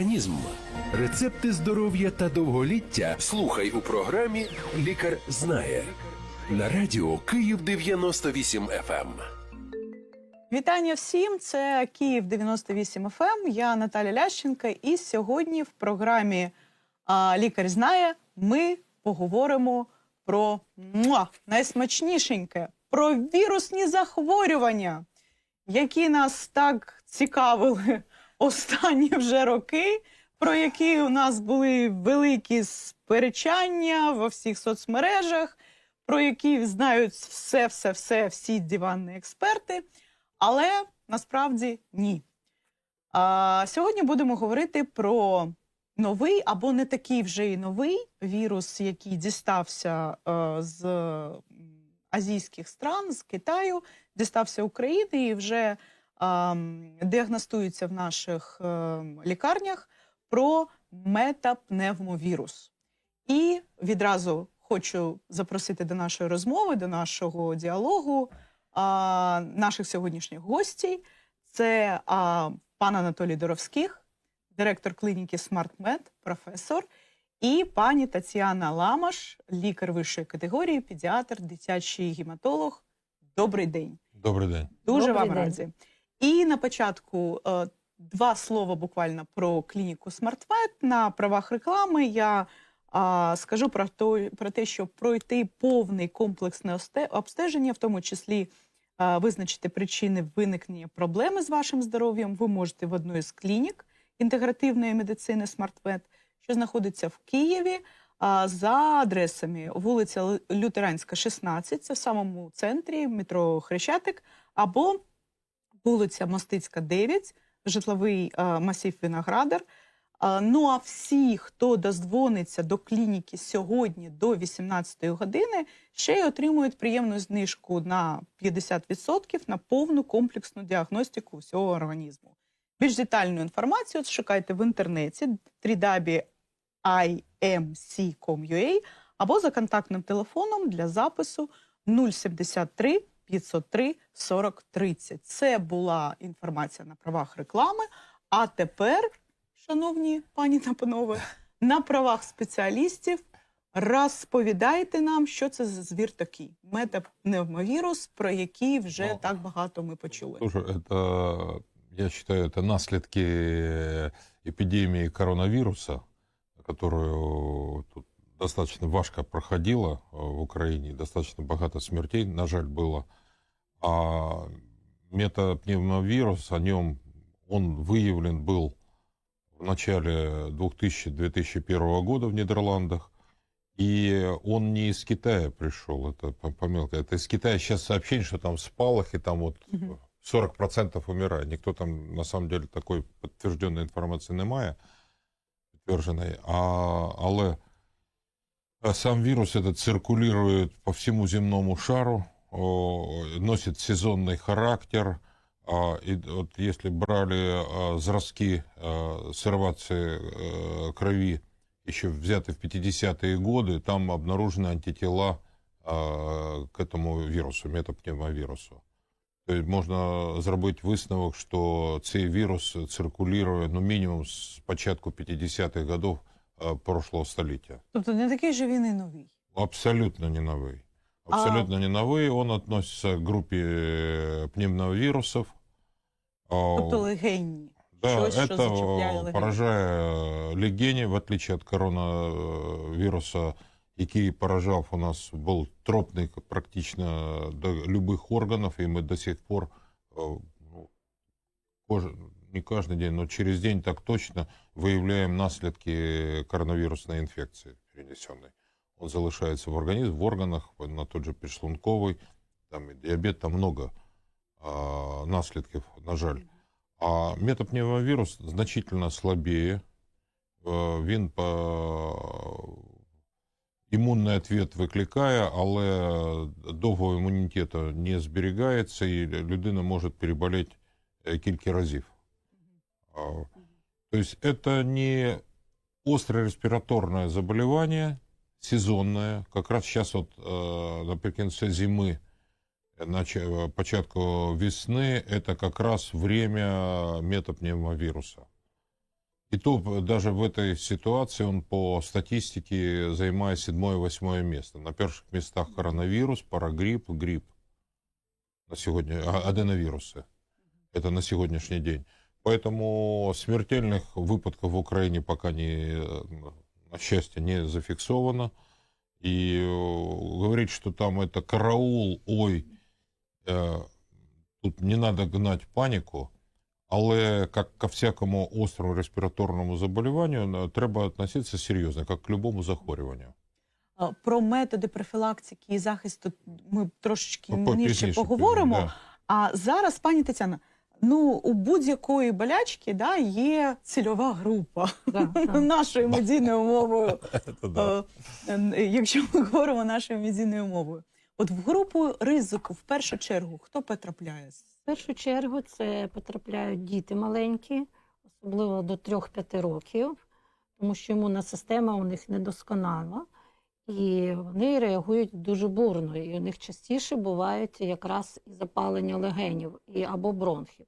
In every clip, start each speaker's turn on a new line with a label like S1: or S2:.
S1: Організм. Рецепти здоров'я та довголіття слухай у програмі Лікар знає на радіо Київ 98 FM.
S2: Вітання всім! Це Київ 98 FM. Я Наталя Лященка. І сьогодні в програмі Лікар знає ми поговоримо про муа, найсмачнішеньке, про вірусні захворювання, які нас так цікавили останні вже роки, про які у нас були великі сперечання во всіх соцмережах, про які знають все, все, все, всі диванні експерти. Але насправді ні. А, сьогодні будемо говорити про новий або не такий вже і новий вірус, який дістався е, з азійських стран, з Китаю, дістався України і вже діагностується в наших ем, лікарнях про метапневмовірус. І відразу хочу запросити до нашої розмови, до нашого діалогу наших сьогоднішніх гостей. Це пан Анатолій Доровських, директор клініки SmartMed, професор, і пані Тетяна Ламаш, лікар вищої категорії, педіатр, дитячий гематолог. Добрий день.
S3: Добрий день.
S2: Дуже
S4: Добрий
S2: вам
S4: день.
S2: раді. І на початку е, два слова буквально про клініку SmartVet. На правах реклами я скажу про, то, про те, що пройти повний комплексне обстеження, в тому числі визначити причини виникнення проблеми з вашим здоров'ям, ви можете в одну із клінік інтегративної медицини SmartVet, що знаходиться в Києві. За адресами вулиця Лютеранська, 16, це в самому центрі метро Хрещатик, або вулиця Мостицька, 9, житловий е, масив Виноградар. А, Ну а всі, хто дозвониться до клініки сьогодні до 18 години, ще й отримують приємну знижку на 50% на повну комплексну діагностику всього організму. Більш детальну інформацію шукайте в інтернеті www.imc.com.ua або за контактним телефоном для запису 073 503 40 30. Це була інформація на правах реклами. А тепер, шановні пані та панове, на правах спеціалістів розповідайте нам, що це за звір такий метапневмовірус, про який вже
S3: Ну,
S2: так багато ми почули.
S3: Слушай, это, я считаю, это наследки эпидемии коронавируса, которую тут достаточно важко проходила э, в Украине, достаточно богато смертей, на жаль, было. А метапневмовирус, о нем он выявлен был в начале 2000-2001 года в Нидерландах. И он не из Китая пришел, это по, по мелкой. Это из Китая сейчас сообщение, что там спалах, и там вот
S2: Мгм.
S3: 40% умирает. Никто там, на самом деле, такой підтвердженої інформації немає, підтвердженої. А, але а сам вирус этот циркулирует по всему земному шару, о, носит сезонный характер. А, и вот если брали а, зразки а, сыровации э, крови, еще взяты в 50-е годы, там обнаружены антитела а, к этому вирусу, метапневмовирусу. То есть можна зробити висновок, що цей вірус циркулює ну, мінімум з початку 50-х годів е, прошлого століття.
S2: Тобто не такий же він і новий.
S3: Абсолютно не новый. Абсолютно не новый. Он относится к группе э, пневмовирусов. А,
S2: Тобто легенні.
S3: Да,
S2: щось, що
S3: это
S2: зачепляє
S3: э,
S2: легені.
S3: поражає легені, в отличие от коронавируса, який поражав у нас, був тропний практично до любых органов, и мы до сих пор, э, ну, кож- не каждый день, но через день так точно выявляем наследки коронавирусной инфекции перенесенной. Он залишается в организме, в органах, на тот же підшлунковий, там и диабет, там много а, наслідків, на жаль. А метапневмовірус значительно слабее. Е, Він по... імунний відповідь викликає, але довгого імунітету не зберігається, і людина може переболіти е, кілька разів. А, То есть это не острое респираторное заболевание, сезонное. Как раз сейчас вот э, наприкінці зими нач- початку весны это как раз время метапневмовируса. И то даже в этой ситуации он по статистике занимает седьмое-восьмое место. На первых местах коронавирус, парагрипп, грипп. На сегодня, а- аденовирусы. Это на сегодняшний день. Поэтому смертельных выпадков в Украине пока не, э, на счастье, не зафиксовано. И э, говорить, что там это караул, ой, э, тут не надо гнать паніку. Але як ко всякому острому респіраторному заболіванню на- треба відноситися серйозно, як к любому захворюванню.
S2: А, Про методи профілактики і захисту ми трошечки
S3: Ну, по-
S2: нижче
S3: пізніше,
S2: поговоримо.
S3: да.
S2: А зараз, пані Тетяна, ну у будь-якої болячки да, є цільова група
S4: Да, да.
S2: нашою медійною мовою. Е, Якщо ми говоримо нашою медійною мовою, от в групу ризику в першу чергу хто потрапляє?
S4: В першу чергу це потрапляють діти маленькі, особливо до 3-5 років, тому що імунна система у них недосконала, і вони реагують дуже бурно. І у них частіше бувають якраз і запалення легенів і або бронхів,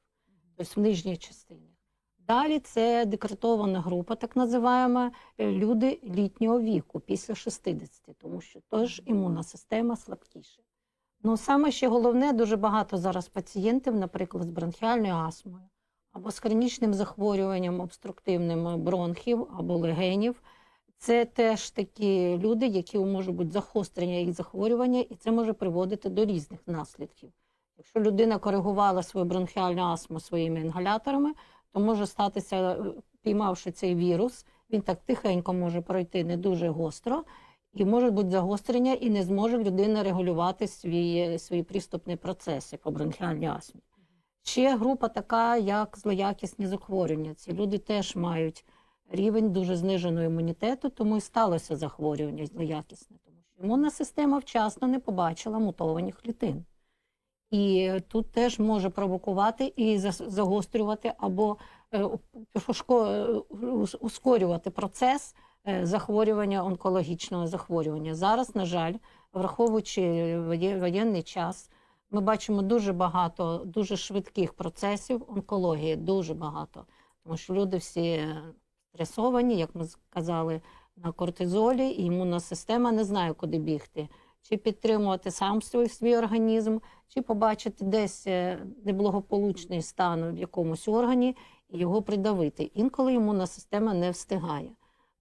S4: тобто в нижній частині. Далі це декретована група, так називаємо, е, люди літнього віку після 60, тому що теж імунна система слабкіша. Ну, саме ще головне, дуже багато зараз пацієнтів, наприклад, з бронхіальною астмою або з хронічним захворюванням обструктивним бронхів або легенів. Це теж такі люди, які можуть бути загострення їх захворювання, і це може приводити до різних наслідків. Якщо людина коригувала свою бронхіальну астму своїми інгаляторами, то може статися, е, піймавши цей вірус, він так тихенько може пройти не дуже гостро, і може бути загострення, і не зможе людина регулювати свої, свої приступні процеси по бронхіальній астмі. Ще група така, як злоякісні захворювання. Ці люди теж мають рівень дуже зниженого імунітету, тому і сталося захворювання злоякісне, тому що імунна система вчасно не побачила мутованих клітин. І тут теж може провокувати і загострювати або е, е, ус- ускорювати процес е, захворювання онкологічного захворювання. Зараз, на жаль, враховуючи воєнний час, ми бачимо дуже багато дуже швидких процесів онкології, дуже багато. Тому що люди всі стресовані, як ми сказали, на кортизолі, і імунна система не знає, куди бігти. Чи підтримувати сам свій, свій організм, чи побачити десь е, неблагополучний стан в якомусь органі і його придавити. Інколи імунна система не встигає.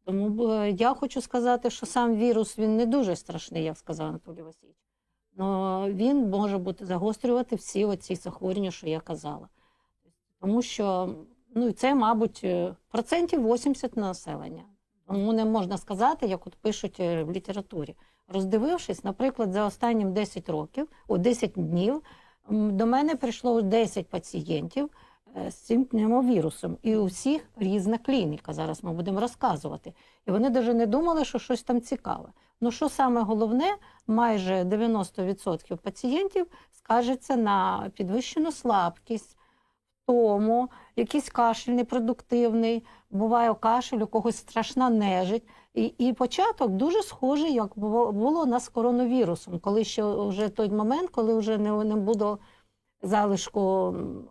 S4: Тому е, я хочу сказати, що сам вірус він не дуже страшний, як сказав Анатолій Васильович. Але він може бути загострювати всі оці захворювання, що я казала. Тому що ну, і це, мабуть, е, процентів 80 населення. Тому не можна сказати, як от пишуть е, в літературі. Роздивившись, наприклад, за останні 10 років, о 10 днів, до мене прийшло 10 пацієнтів е, з цим пневмовірусом. І у всіх різна клініка. Зараз ми будемо розказувати. І вони навіть не думали, що щось там цікаве. Ну що саме головне, майже 90% пацієнтів скажеться на підвищену слабкість, втому, якийсь кашель непродуктивний, буває кашель, у когось страшна нежить. І, і початок дуже схожий, як було, було у нас з коронавірусом, коли ще вже той момент, коли вже не, не буде залишку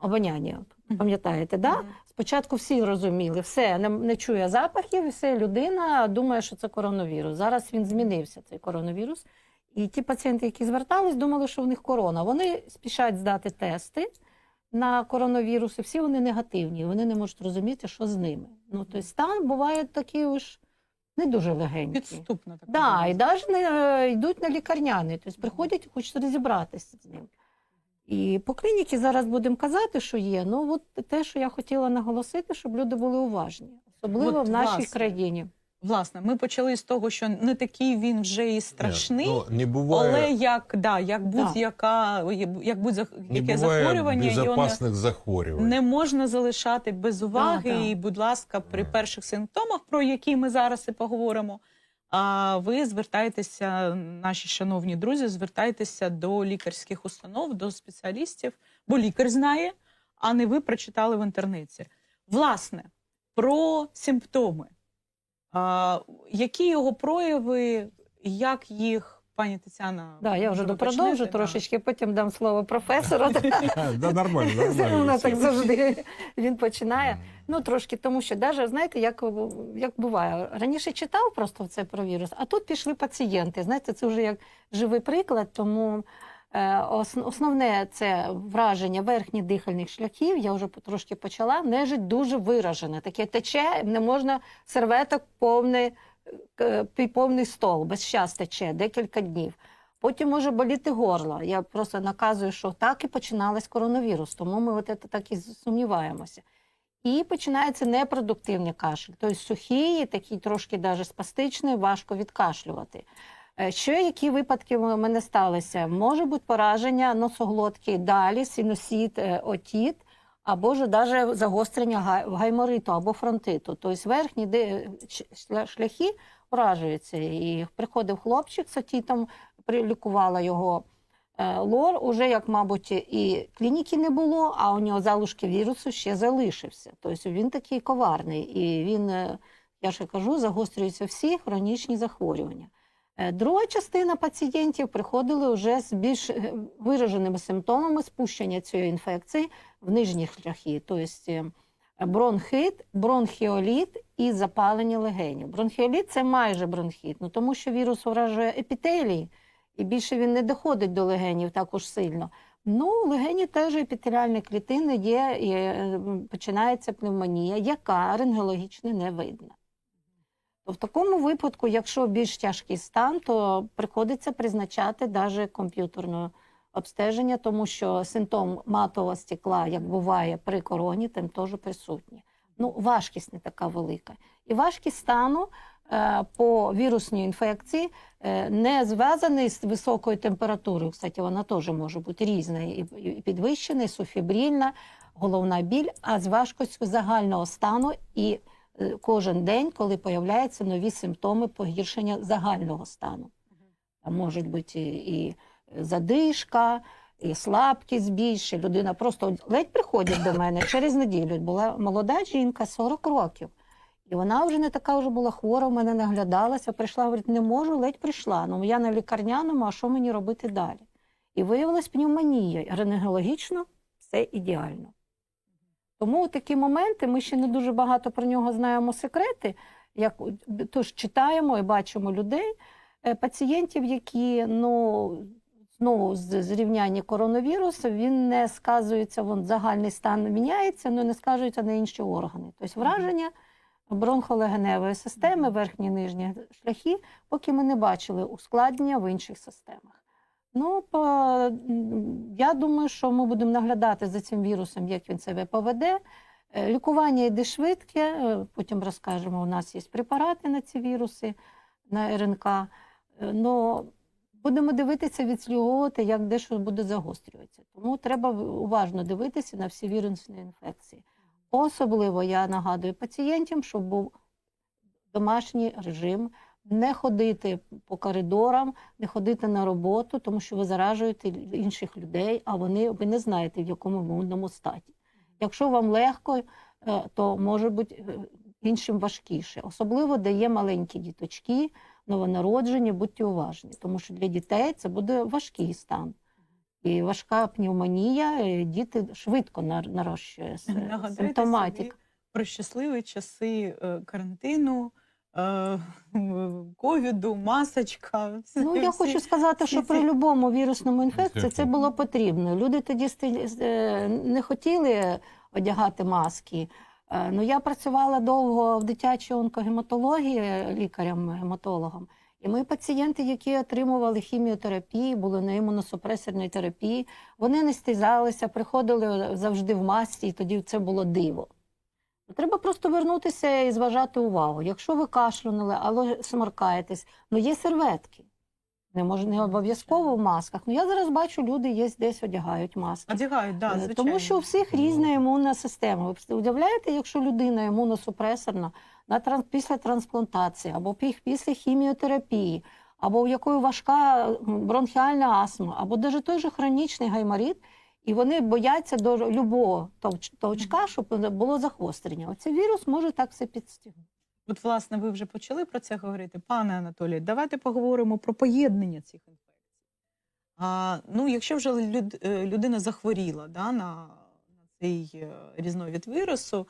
S4: обоняння. Пам'ятаєте, да? Спочатку всі розуміли, все, не, не чує запахів, і все, людина думає, що це коронавірус. Зараз він змінився, цей коронавірус. І ті пацієнти, які звертались, думали, що в них корона. Вони спішать здати тести на коронавірус, і всі вони негативні. Вони не можуть розуміти, що з ними. Ну, тобто стан буває такий уж не дуже легенький.
S2: Підступно так.
S4: Да, і навіть не е, йдуть на лікарняний, тобто приходять і хочуть розібратися з ним. І по клініці зараз будемо казати, що є. Ну, от те, що я хотіла наголосити, щоб люди були уважні, особливо
S2: От,
S4: в нашій
S2: власне.
S4: країні.
S2: Власне, ми почали з того, що не такий він вже і страшний.
S3: Ні, ну, не буває,
S2: Але як, да, як будь-яка, як будь-яке захворювання, його не,
S3: захворювань.
S2: не можна залишати без уваги.
S4: Да, да.
S2: І, будь ласка, при
S3: Да.
S2: перших симптомах, про які ми зараз і поговоримо, а ви звертайтеся, наші шановні друзі, звертайтеся до лікарських установ, до спеціалістів, бо лікар знає, а не ви прочитали в інтернеті. Власне, про симптоми. А, які його прояви, як їх пані Тетяна.
S4: Да, я вже допродовжу?
S2: Да.
S4: трошечки, потім дам слово професору.
S3: Да, нормально, нормально.
S4: так завжди він починає. Ну трошки, тому що даже, знаєте, як, як буває, раніше читав просто це про вірус, а тут пішли пацієнти. Знаєте, це вже як живий приклад, тому. Е, ос- Основне це враження верхніх дихальних шляхів. Я вже трошки почала. Нежить дуже виражена. Таке тече, не можна серветок повний, е, повний стол, без час тече декілька днів. Потім може боліти горло. Я просто наказую, що так і починалось коронавірус, тому ми от так і сумніваємося. І починається непродуктивний кашель, тобто сухий, такий трошки даже спастичний, важко відкашлювати. Е, Ще які випадки у мене сталися? Може бути пораження носоглотки далі, синусіт, е, отіт, або ж навіть загострення гаймориту або фронтиту. Тобто верхні шля- шляхи уражуються. І приходив хлопчик з отітом, прилікувала його е, лор, уже як, мабуть, і клініки не було, а у нього залишки вірусу ще залишився. Тобто він такий коварний, і він, е, я ж кажу, загострюються всі хронічні захворювання. Е, Друга частина пацієнтів приходили вже з більш е, вираженими симптомами спущення цієї інфекції в нижні шляхи, тобто е, бронхит, бронхіоліт і запалення легенів. Бронхіоліт це майже бронхіт, ну, тому що вірус уражує епітелії, і більше він не доходить до легенів також сильно. Ну, легені теж епітеліальні клітини є, починається пневмонія, яка рентгенологічно не видна. В такому випадку, якщо більш тяжкий стан, то приходиться призначати навіть комп'ютерне обстеження, тому що симптом матового стекла, як буває при короні, там теж присутні. Ну, важкість не така велика. І важкість стану е, по вірусній інфекції е, не зв'язаний з високою температурою. Кстати, вона теж може бути різна, і, підвищена, і суфібрільна, головна біль, а з важкістю загального стану і кожен день, коли появляються нові симптоми погіршення загального стану. Там можуть бути і задишка, і слабкість більше. Людина просто ледь приходить до мене через неділю. Була молода жінка, 40 років. І вона вже не така вже була хвора, в мене наглядалася, прийшла, говорить, не можу, ледь прийшла. Ну я на лікарняному, а що мені робити далі? І виявилась пневмонія. Рентгенологічно все ідеально. Тому такі моменти, ми ще не дуже багато про нього знаємо секрети. Як тож читаємо і бачимо людей, е, пацієнтів, які ну знову з зрівняння коронавірусу, він не сказується, вон загальний стан міняється, але не сказується на інші органи. Тобто враження бронхолегеневої системи, верхні і нижні шляхи, поки ми не бачили ускладнення в інших системах. Ну, по, я думаю, що ми будемо наглядати за цим вірусом, як він себе поведе. Е, Лікування йде швидке, е, потім розкажемо, у нас є препарати на ці віруси, на РНК. Е, Ну, будемо дивитися, відслідковувати, як де що буде загострюватися. Тому треба уважно дивитися на всі вірусні інфекції. Особливо я нагадую пацієнтам, щоб був домашній режим, не ходити по коридорам, не ходити на роботу, тому що ви заражуєте інших людей, а вони ви не знаєте, в якому імунному статі. Якщо вам легко, е, то може бути е, іншим важкіше. Особливо, де є маленькі діточки, новонароджені, будьте уважні, тому що для дітей це буде важкий стан. І важка пневмонія, е, діти швидко нар- нарощує симптоматик.
S2: собі про щасливі часи карантину, ковіду, масочка.
S4: Ну, я
S2: всі-
S4: хочу сказати, що
S2: всі
S4: при будь-якому вірусному інфекції це було потрібно. Люди тоді е, не хотіли одягати маски. Е, Ну, я працювала довго в дитячій онкогематології лікарем-гематологом. І мої пацієнти, які отримували хіміотерапію, були на імуносупресорній терапії, вони не стизалися, приходили завжди в масці, і тоді це було диво. Треба просто вернутися і зважати увагу. Якщо ви кашлянули, або сморкаєтесь, ну є серветки. Не може не обов'язково в масках. Ну я зараз бачу, люди є десь одягають маски.
S2: Одягають, да,
S4: Е,
S2: звичайно.
S4: Тому що у всіх різна імунна система. Ви уявляєте, якщо людина імуносупресорна на транс, після трансплантації або пі- після хіміотерапії, або у якої важка бронхіальна астма, або навіть той же хронічний гайморит, і вони бояться до любого товч- товчка, щоб було захострення. Оцей вірус може так все підстігнути.
S2: От, власне, ви вже почали про це говорити, пане Анатолій. Давайте поговоримо про поєднання цих інфекцій. А, ну, якщо вже люд, е, людина захворіла да, на, на цей е, різновид вірусу,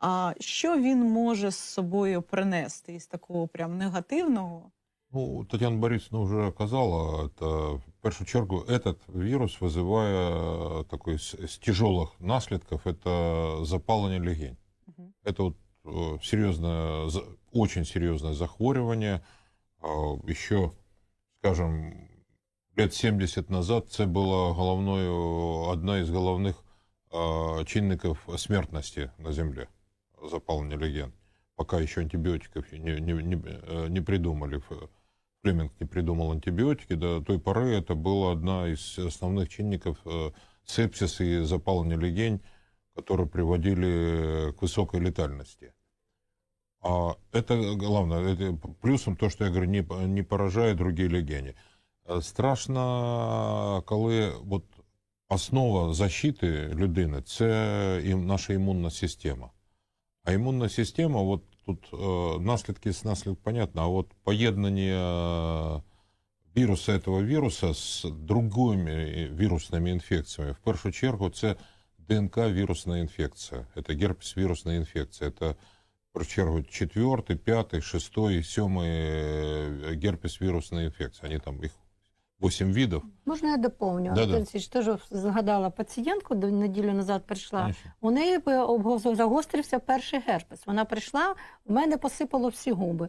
S2: а що він може з собою принести із такого прям негативного?
S3: Ну, Татьяна Борисовна уже сказала, это, в первую чергу, этот вирус, вызывая такой с, с тяжелых наследков, это запалывание легень.
S2: Мгм.
S3: Это вот э, серьезное, за- очень серьезное захворювание. А, Еще, скажем, лет 70 назад це була головною, одна із головних а, чинників смертності на Земле, запалення легень. Пока еще антибиотиков не, не, не, э, не придумали. Ф- Флеминг не придумал антибиотики, до той поры это была одна из основных чинников э, сепсис и запалывания легень, которые приводили к высокой летальности. А это главное, это плюсом то, что я говорю, не, по- не поражает другие легені. Е, Страшно, коли от основа защити людини це і наша імунна система. А імунна система, от тут е, наслідки з наслідок понятно, а от поєднання віруса этого вируса з другими вірусними інфекціями, в першу чергу, це ДНК вірусна інфекція. Це герпес вірусна інфекція. Це в першу чергу четвертий, п'ятий, шестий, сьомий е, герпес вірусна інфекція. Вони там їх 8 видів.
S4: Можна я доповню?
S3: Да-да.
S4: Теж згадала пацієнтку, до неділю назад прийшла.
S3: Конечно.
S4: У неї загострився перший герпес. Вона прийшла, у мене посипало всі губи.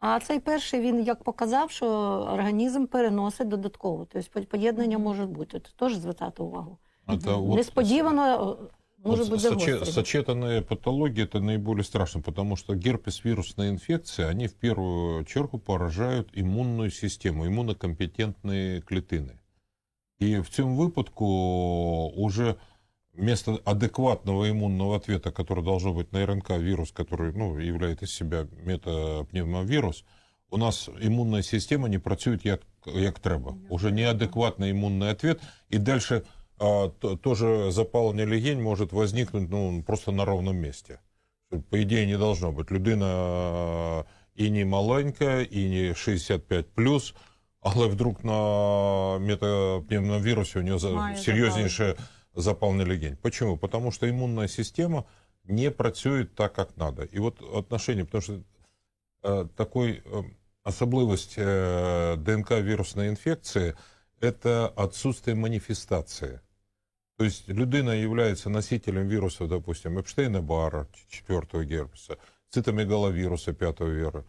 S4: А цей перший він як показав, що організм переносить додатково. Тобто поєднання може бути. Теж звертати увагу.
S3: Это вот
S4: Несподівано е, може
S3: Вот
S4: бути
S3: соче-
S4: загострення.
S3: сочетанные патологии это наиболее страшно, потому что герпес вирусная инфекция, они в первую чергу поражают иммунную систему, иммунокомпетентные клетины. И в цьому випадку уже вместо адекватного иммунного ответа, который должен быть на РНК вирус, который ну, является из себя метапневмовирус, у нас імунна система не працює як, як треба. Уже неадекватний імунний ответ, і дальше а, то- тоже запалення легень может возникнуть ну, просто на ровном месте. По идее, не должно быть. Людина а, і не маленька, і не 65+, але вдруг на метапневмовірусі у нього за-
S2: Має
S3: серйозніше запалення легень. Почему? Потому что иммунная система не працюет так, как надо. И вот отношение, потому что э, такой э, особливость э, ДНК вирусной инфекции – это отсутствие манифестации. То есть людина является носителем вируса, допустим, Эпштейна-Барра, четвертого герпеса, цитомегаловируса, пятого вера,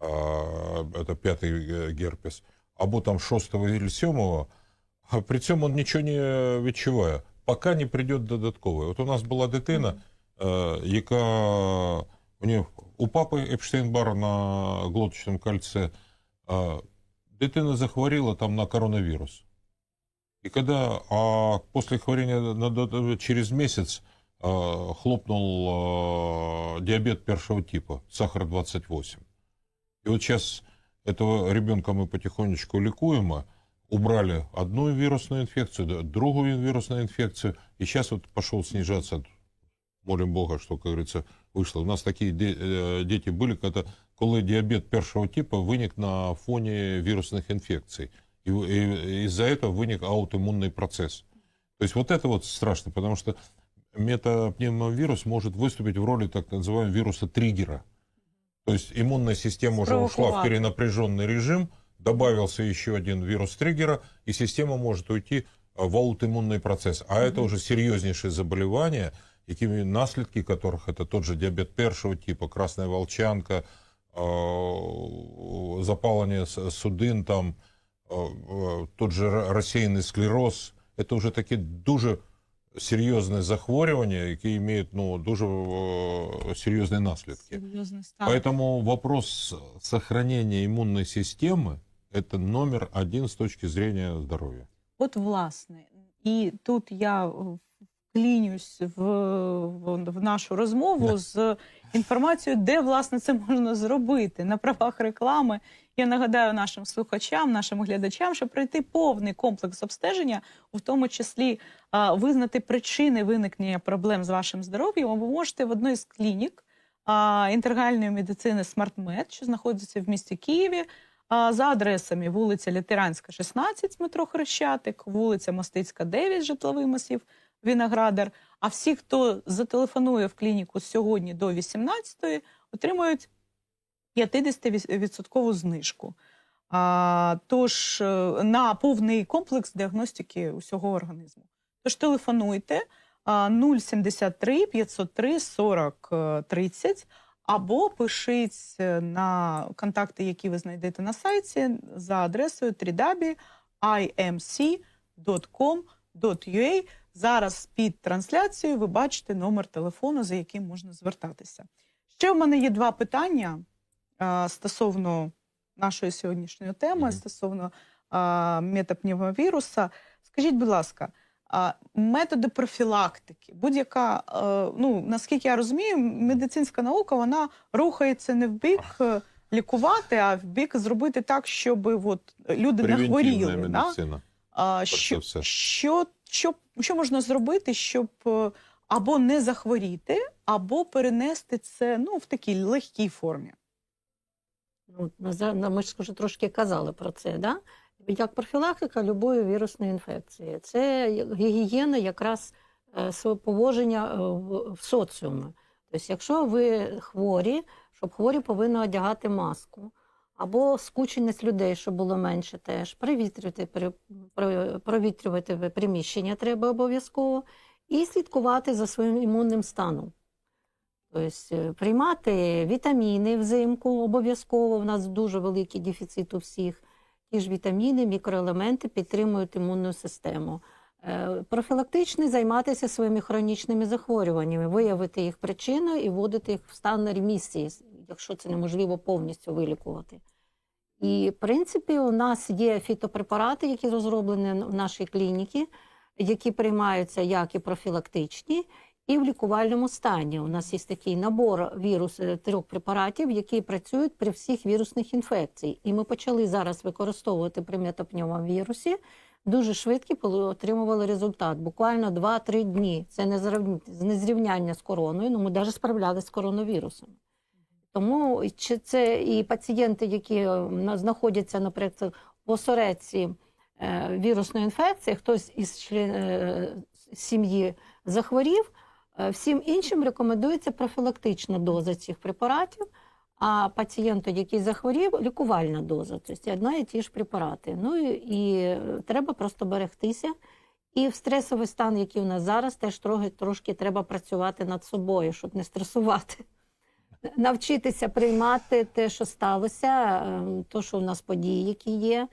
S3: а, это пятый э, герпес, або там шостого или сьомого, а при цьому он нічого не відчуває, поки не прийде додаткове. От у нас була дитина, е, яка у нее у папи Епштейн-Бар на глоточному кольце, е, дитина захворіла там на коронавирус. И когда а после хворения через месяц э, хлопнул э, диабет первого типа, сахар 28. И вот сейчас этого ребенка мы потихонечку ликуем, а убрали одну вирусную инфекцию, другую вирусную инфекцию, и сейчас вот пошел снижаться, молим Бога, что, как говорится, вышло. У нас такие де- э, дети были, когда, коли диабет первого типа виник на фоне вирусных инфекций. И, и из-за этого виник аутоиммунный процесс. То есть вот это вот страшно, потому что метапневмовирус может выступить в роли так называемого вируса-триггера. То есть иммунная система уже ушла в перенапряженный режим, добавился еще один вирус триггера, и система может уйти а, в аутоиммунный процесс. А это уже серьезнейшие заболевания, якими наслідки которых это тот же диабет первого типа, красная волчанка, э, запалення с- судин, там, тот же ра- розсіяний склероз. Это уже такі дуже серйозне захворювання, які мають ну, дуже э, серйозні наслідки.
S2: Серйозний стан.
S3: Поэтому вопрос сохранения иммунной системы – это номер один с точки зрения здоровья.
S2: От, власне, і тут я е, вклінюсь в, в, в нашу розмову
S3: Да.
S2: з інформацією, де власне це можна зробити на правах реклами. Я нагадаю нашим слухачам, нашим глядачам, щоб пройти повний комплекс обстеження, у тому числі визнати причини виникнення проблем з вашим здоров'ям, ви можете в одній з клінік а, інтегральної медицини «Смартмед», що знаходиться в місті Києві, за адресами вулиця Літеранська, 16, метро Хрещатик, вулиця Мостицька, 9, житловий масів Віноградар. А всі, хто зателефонує в клініку сьогодні до 18-ї, отримують 50% знижку. А, тож е, на повний комплекс діагностики усього організму. Тож телефонуйте 073 503 40 е, 30 або пишіть е, на контакти, які ви знайдете на сайті, за адресою www.imc.com.ua. Зараз під трансляцією ви бачите номер телефону, за яким можна звертатися. Ще в мене є два питання стосовно нашої сьогоднішньої теми,
S3: Мгм.
S2: стосовно а, метапневмовіруса. Скажіть, будь ласка, а, методи профілактики, будь-яка, е, ну наскільки я розумію, медицинська наука вона рухається не в бік е, лікувати, а в бік зробити так, щоб от, люди не хворіли.
S3: Медицина.
S2: А, що,
S3: все.
S2: що, що, що можна зробити, щоб е, або не захворіти, або перенести це ну, в такій легкій формі?
S4: Ну, ми ж вже трошки казали про це, да? як профілактика любої вірусної інфекції. Це гігієна якраз е, поводження е, в, в соціумі. Тобто, якщо ви хворі, щоб хворі повинні одягати маску, або скученість людей, щоб було менше теж, провітрювати, провітрювати приміщення треба обов'язково, і слідкувати за своїм імунним станом. Тобто е, приймати вітаміни взимку обов'язково. У нас дуже великий дефіцит у всіх. Ті ж вітаміни, мікроелементи підтримують імунну систему. Е, Профілактично займатися своїми хронічними захворюваннями, виявити їх причину і вводити їх в стан ремісії, якщо це неможливо повністю вилікувати. І, в принципі, у нас є фітопрепарати, які розроблені в нашій клініці, які приймаються як і профілактичні, і в лікувальному стані. У нас є такий набор вірус е, трьох препаратів, які працюють при всіх вірусних інфекціях. І ми почали зараз використовувати при метапневмовірусі. Дуже швидко поли- отримували результат. Буквально 2-3 дні. Це не зрівняння з короною, але ми навіть справлялися з коронавірусом. Тому чи це і пацієнти, які е, знаходяться, наприклад, в осередці е, вірусної інфекції, хтось із член, сім'ї захворів, всім іншим рекомендується профілактична доза цих препаратів, а пацієнту, який захворів, лікувальна доза, тобто одна і ті ж препарати. Ну і, е, треба просто берегтися. І в стресовий стан, який у нас зараз, теж трохи трошки треба працювати над собою, щоб не стресувати. Навчитися приймати те, що сталося, е, то, що у нас події, які є,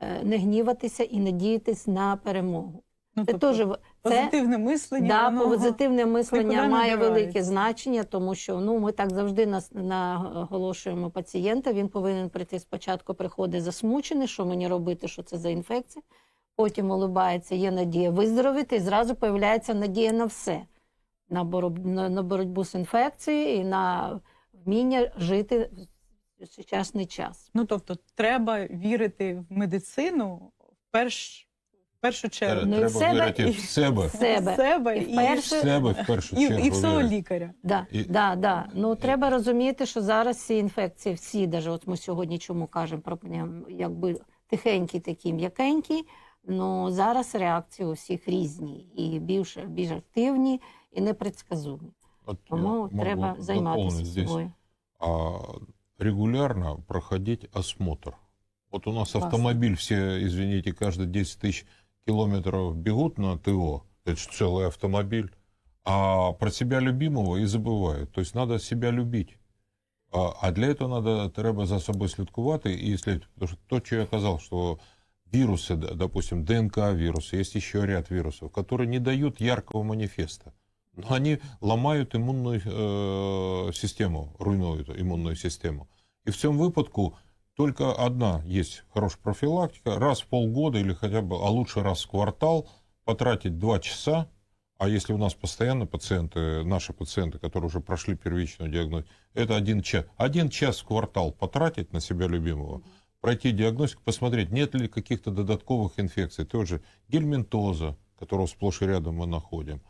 S4: е, не гніватися і надіятись на перемогу.
S2: Ну,
S4: Це теж це
S2: позитивне мислення.
S4: да,
S2: воно-
S4: позитивне мислення має велике значення, тому що ну ми так завжди нас наголошуємо пацієнта. Він повинен прийти спочатку, приходить засмучений, що мені робити, що це за інфекція. Потім улибається, є надія виздоровити, і зразу появляється надія на все. На боротьбу, на, боротьбу з інфекцією і на вміння жити в сучасний час.
S2: Ну, тобто, треба вірити в медицину в, перш, першу чергу.
S4: Ну, і в
S3: Треба
S4: себе,
S3: вірити
S4: і-
S3: в себе.
S4: В себе.
S2: В себе
S4: І
S2: і,
S4: вперше-
S3: В себе в першу
S2: і,
S3: чергу.
S2: і в свого
S3: вірити.
S2: лікаря.
S4: Да,
S3: І-
S4: да, да. Ну треба розуміти, що зараз ці інфекції, всі, даже от ми сьогодні чому кажемо про пневм- якби тихенькі, такі м'якенькі. Ну зараз реакції у всіх різні і більш, більш активні і непредсказуемі.
S3: Я
S4: Тому
S3: могу
S4: треба займатися
S3: здесь.
S4: собою.
S3: а, регулярно проходить осмотр. Вот у нас
S2: Классно.
S3: автомобиль, все, извините, каждые 10 тысяч километров бегут на ТО, это ж целый автомобиль, а про себя любимого и забывают. То есть надо себя любить. А, а для этого надо, треба за собой слідкувати і слідувати. Потому что то, что я казал, что вирусы, д- допустим, ДНК-вирусы, есть еще ряд вирусов, которые не дают яркого манифеста. Но они ломают иммунную э, систему, руйнуют иммунную систему. И в цьому випадку только одна есть хорошая профилактика. Раз в полгода или хотя бы, а лучше раз в квартал потратить два часа. А если у нас постоянно пациенты, наши пациенты, которые уже прошли первичную диагностику, это один час. Один час в квартал потратить на себя любимого, пройти диагностику, посмотреть, нет ли каких-то додатковых инфекций. Той же гельминтоза, которую сплошь и рядом мы находим.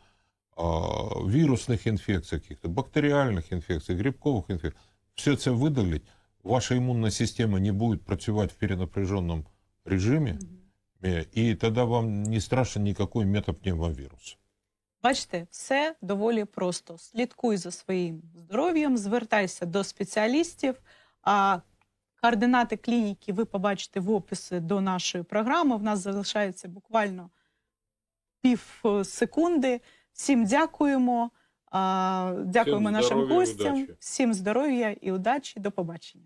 S3: а, вирусных инфекций, каких-то бактериальных инфекций, грибковых инфекций, все це видалить, ваша імунна система не буде працювати в перенапряженном режимі, е, і тоді вам не страшен ніякий метапневмовірус.
S2: Бачите, все доволі просто. Слідкуй за своїм здоров'ям, звертайся до спеціалістів. А координати клініки ви побачите в описі до нашої програми. В нас залишається буквально пів е, секунди. Всім дякуємо. Дякуємо
S3: Всім
S2: нашим гостям.
S3: удачі.
S2: Всім здоров'я і удачі. До побачення.